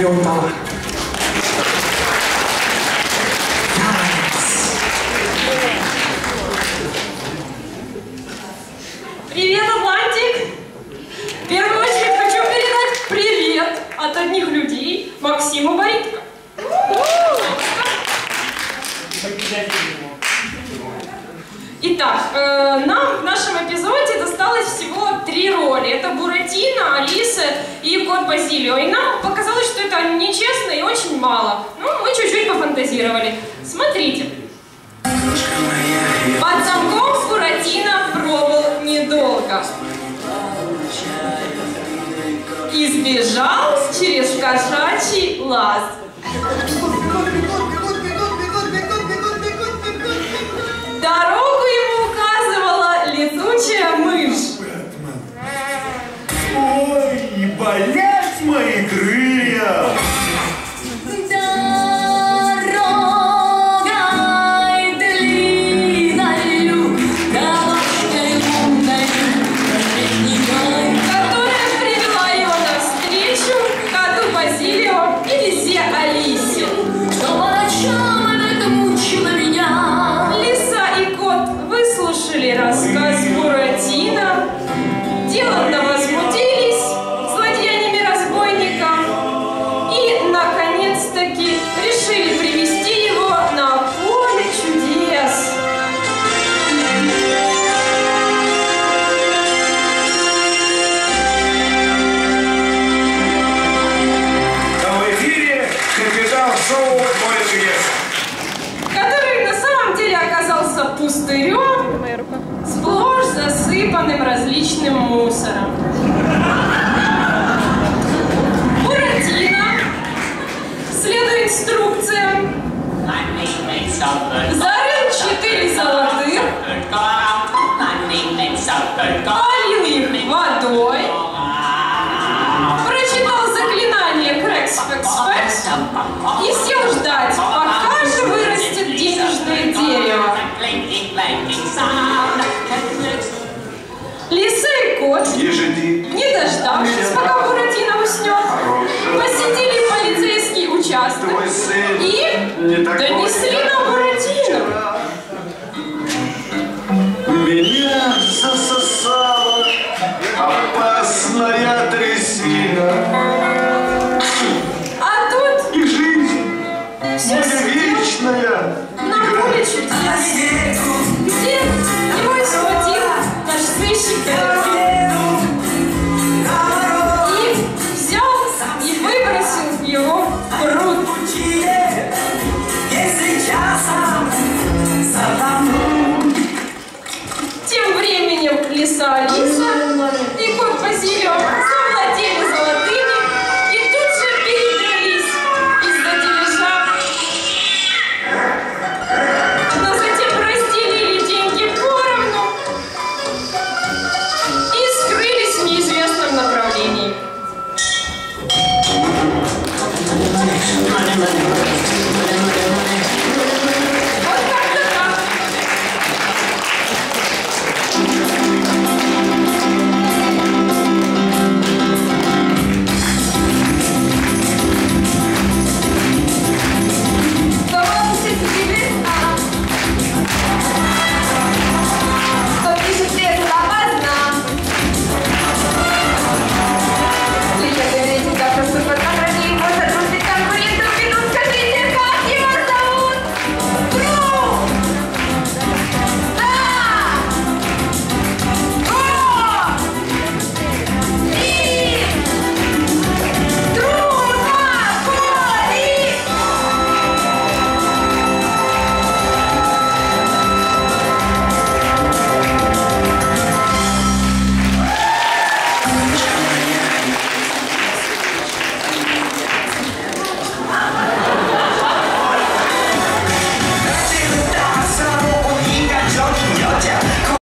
Лютого. Привет, Атлантик! В первую очередь хочу передать привет от одних людей Максиму Боритко. Итак, э, нам в нашем эпизоде мало. Ну, мы чуть-чуть пофантазировали. Смотрите. Под замком Буратино пробыл недолго. Избежал через кошачий лаз. Пустырем, сплошь засыпанным различным мусором. Буратино, следуя инструкциям, зарыл четыре золотых, полил их водой, прочитал заклинание Крэкс-Фэкс-Фэкс и сел